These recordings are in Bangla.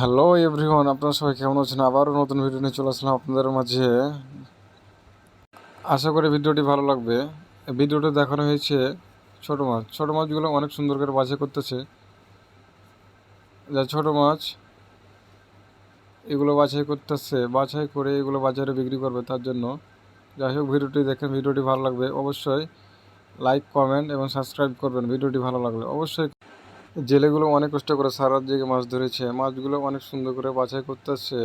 হ্যালো এভরিওয়ান আপনারা সবাই কেমন আছেন? আবারও নতুন ভিডিও নিয়ে চলে আসলাম আপনাদের মাঝে। আশা করি ভিডিওটি ভালো লাগবে। এই ভিডিওতে দেখানো হয়েছে ছোট মাছ। ছোট মাছগুলো অনেক সুন্দর করে বাছাই করতেছে। যা ছোট মাছ, এগুলো বাছাই করতেছে। বাছাই করে এগুলো বাজারে বিক্রি করবে তার জন্য। যাই হোক ভিডিওটি দেখেন ভিডিওটি ভালো লাগবে। অবশ্যই লাইক কমেন্ট এবং সাবস্ক্রাইব করবেন। ভিডিওটি ভালো লাগলে অবশ্যই জেলেগুলো অনেক কষ্ট করে সারা দিকে মাছ ধরেছে। মাছগুলো অনেক সুন্দর করে বাছাই করতেছে।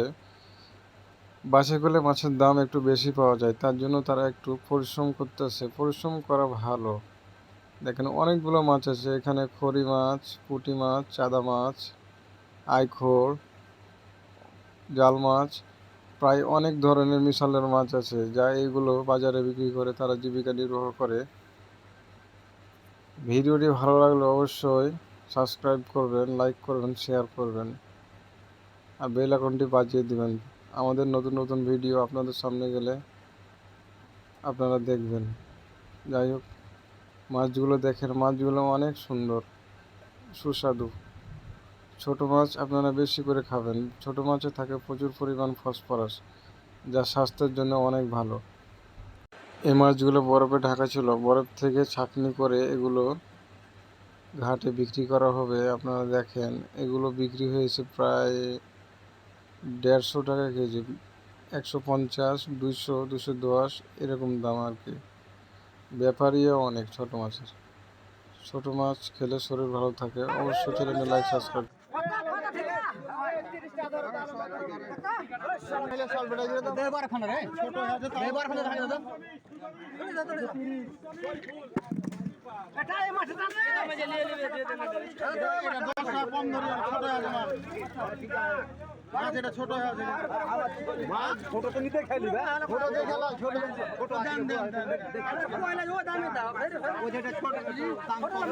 বাছাই করলে মাছের দাম একটু বেশি পাওয়া যায়, তার জন্য তারা একটু পরিশ্রম করতেছে। পরিশ্রম করা ভালো। দেখেন, অনেকগুলো মাছ আছে, এখানে খড়ি মাছ, পুঁটি মাছ, চাদা মাছ, আইখোর, জাল মাছ, প্রায় অনেক ধরনের মিশালের মাছ আছে, যা এইগুলো বাজারে বিক্রি করে তারা জীবিকা নির্বাহ করে। ভিডিওটি ভালো লাগলে অবশ্যই সাবস্ক্রাইব করবেন লাইক করবেন শেয়ার করবেন। আর বেল আইকনটি বাজিয়ে দিবেন। আমাদের নতুন নতুন ভিডিও আপনাদের সামনে গেলে আপনারা দেখবেন। যাই হোক, মাছগুলো দেখেন, মাছগুলো অনেক সুন্দর, সুস্বাদু। ছোট মাছ আপনারা বেশি করে খাবেন। ছোট মাছে থাকে প্রচুর পরিমাণ ফসফরাস যা স্বাস্থ্যের জন্য অনেক ভালো। এই মাছগুলো বরফে ঢাকা ছিল। বরফ থেকে ছাঁকনি করে এগুলো ঘাটে বিক্রি করা হবে, আপনারা দেখেন, এগুলো বিক্রি হয়েছে প্রায় দেড়শো টাকা কেজি, একশো পঞ্চাশ, দুইশো দুশো দশ, এরকম দাম আর কি। ব্যাপারীও অনেক ছোট মাছের। ছোট মাছ খেলে শরীর ভালো থাকে, অবশ্যই চ্যানেলে লাইক, সাবস্ক্রাইব। মাছ এটা ছোট হয়ে মাছ ছোট তো নিতে খাইলি ছোট দিয়ে খেলা ছোট ছোট দেন দেন ও যেটা ছোট দাম কম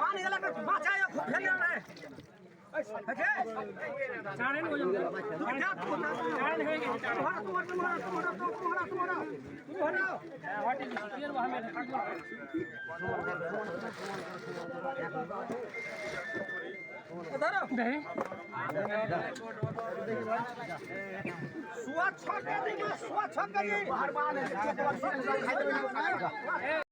পানি গেলে বাঁচায় খুব ফেলে না সোয়া দিই সোয়া দিই